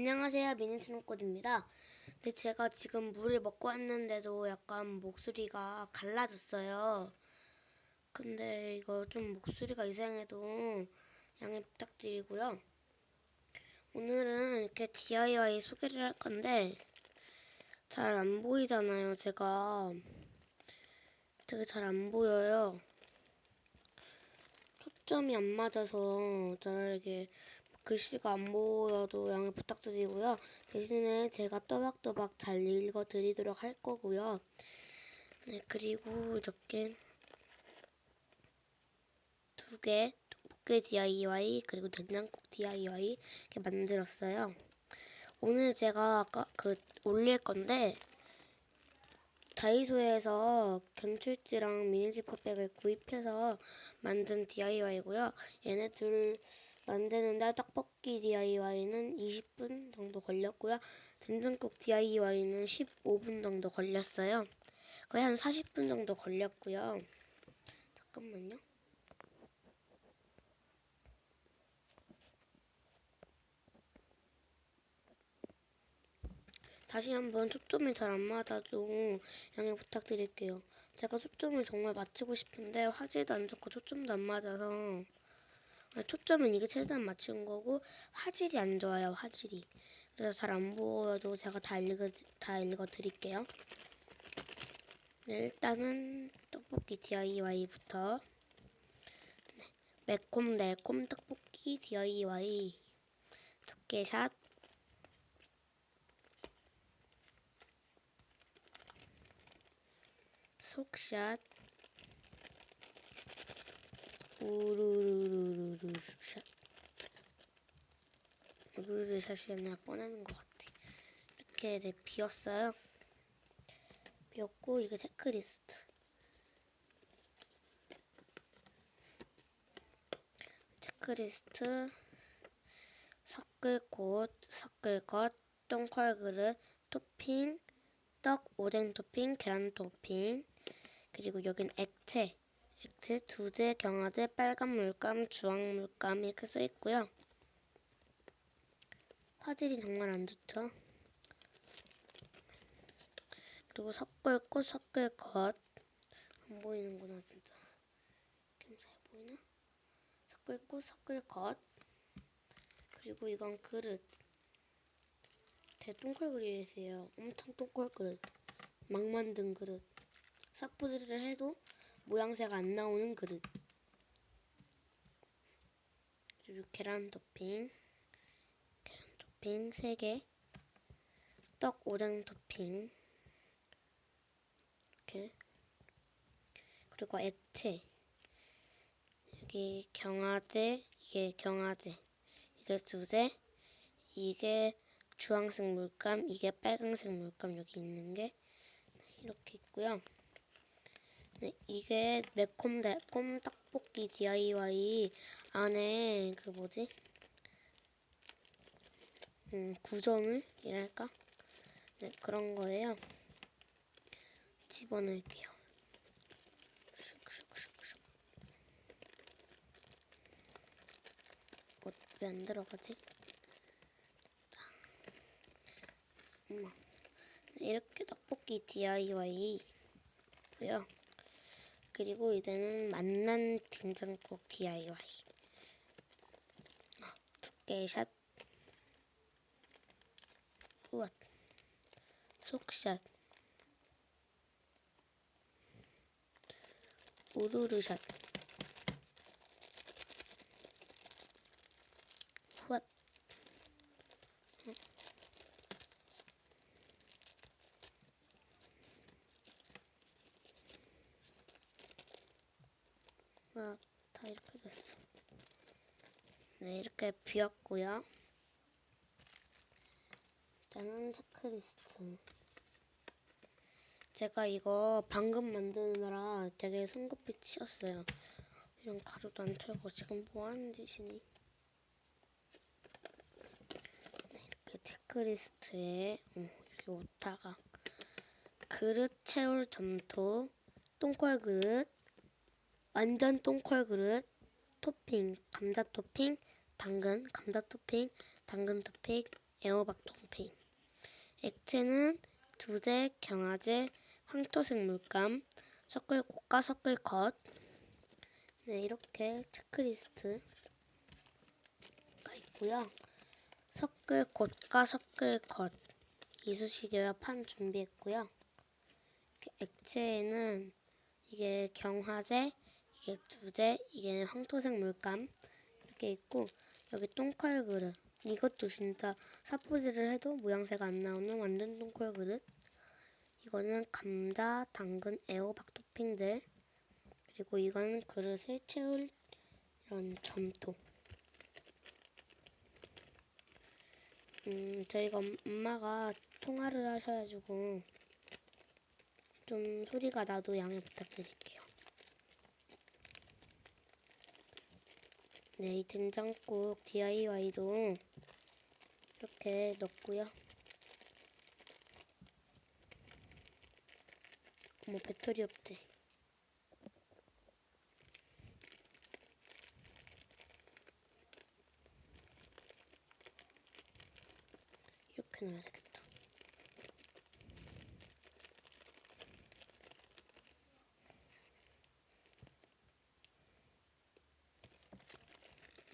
안녕하세요 미니스노꽃입니다. 근데 제가 지금 물을 먹고 왔는데도 약간 목소리가 갈라졌어요. 근데 이거 좀 목소리가 이상해도 양해 부탁드리고요. 오늘은 이렇게 DIY 소개를 할 건데 잘 안 보이잖아요. 제가 되게 잘 안 보여요. 초점이 안 맞아서 잘게 글씨가 안 보여도 양해 부탁드리고요. 대신에 제가 또박또박 잘 읽어드리도록 할 거고요. 네, 그리고 이렇게 두 개, 떡볶이 DIY, 그리고 된장국 DIY 이렇게 만들었어요. 오늘 제가 아까 그 올릴 건데 다이소에서 견출지랑 미니지퍼백을 구입해서 만든 DIY고요. 얘네 둘 만드는데 떡볶이 DIY는 20분 정도 걸렸고요. 된장국 DIY는 15분 정도 걸렸어요. 거의 한 40분 정도 걸렸고요. 잠깐만요. 다시 한번 초점이 잘 안 맞아도 양해 부탁드릴게요. 제가 초점을 정말 맞추고 싶은데 화질도 안 좋고 초점도 안 맞아서 초점은 이게 최대한 맞춘 거고 화질이 안 좋아요 화질이. 그래서 잘 안 보여도 제가 다 읽어 다 읽어 드릴게요. 네, 일단은 떡볶이 DIY부터. 네, 매콤 달콤 떡볶이 DIY 두께샷. 속샷 우르르르르르 샷 우르르 샷이 아니라 꺼내는 것 같아 이렇게 네, 비웠어요 비웠고 이거 체크리스트 체크리스트 섞을 곳 섞을 것 똥컬 그릇 토핑 떡 오뎅 토핑 계란 토핑 그리고 여긴 액체 액체 두제 경화제 빨간 물감 주황 물감 이렇게 써 있고요. 화질이 정말 안 좋죠? 그리고 섞을 꽃 섞을 것 안 보이는구나 진짜. 캠사에 보이나? 섞을 꽃 섞을 것 그리고 이건 그릇. 대똥콜 그릇이에요. 엄청 똥콜 그릇. 막 만든 그릇. 삭부지를 해도 모양새가 안 나오는 그릇. 그리고 계란 토핑. 계란 토핑 3개. 떡 오뎅 토핑. 이렇게. 그리고 액체. 여기 경화제 이게 경화제 이게 두제 이게 주황색 물감 이게 빨강색 물감 여기 있는 게 이렇게 있고요 네, 이게 매콤 달콤 떡볶이 DIY 안에 그 뭐지? 음, 구조물이랄까? 네, 그런 거예요. 집어넣을게요. 슉슉슉슉. 뭐, 왜 안 들어가지? 네, 이렇게 떡볶이 DIY고요. 그리고 이제는 만난 된장국 DIY. 아, 두께샷. 우와. 속샷. 우르르샷. 후앗. 아, 다 이렇게 됐어. 네, 이렇게 비웠고요. 일단은 체크리스트. 제가 이거 방금 만드느라 되게 손급이 치였어요. 이런 가루도 안 털고 지금 뭐 하는 짓이니? 네, 이렇게 체크리스트에 어, 여기 오타가 그릇 채울 점토 똥콜 그릇 완전 똥콜 그릇 토핑 감자 토핑 당근 감자 토핑 당근 토핑 애호박 통페인. 액체는 두제, 경화제, 황토색 물감, 섞을 꽃과 섞을 것. 네, 이렇게 체크리스트가 있고요. 섞을 꽃과 섞을 것. 이쑤시개와 판 준비했고요. 액체에는 이게 경화제, 이게 두제, 이게 황토색 물감 이렇게 있고 여기 똥컬 그릇. 이것도 진짜 사포질을 해도 모양새가 안 나오는 완전 똥컬 그릇. 이거는 감자, 당근, 애호박 토핑들. 그리고 이거는 그릇을 채울 이런 점토. 음, 저희가 엄- 엄마가 통화를 하셔가지고 좀 소리가 나도 양해 부탁드릴게요. 네, 이 된장국 DIY도 이렇게 넣고요. 어머, 배터리 없지? 이렇게 넣어야 되겠다.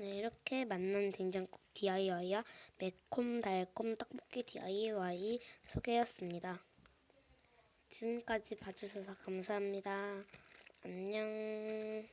네, 이렇게 만난 된장국 DIY와 매콤달콤 떡볶이 DIY 소개였습니다. 지금까지 봐주셔서 감사합니다. 안녕.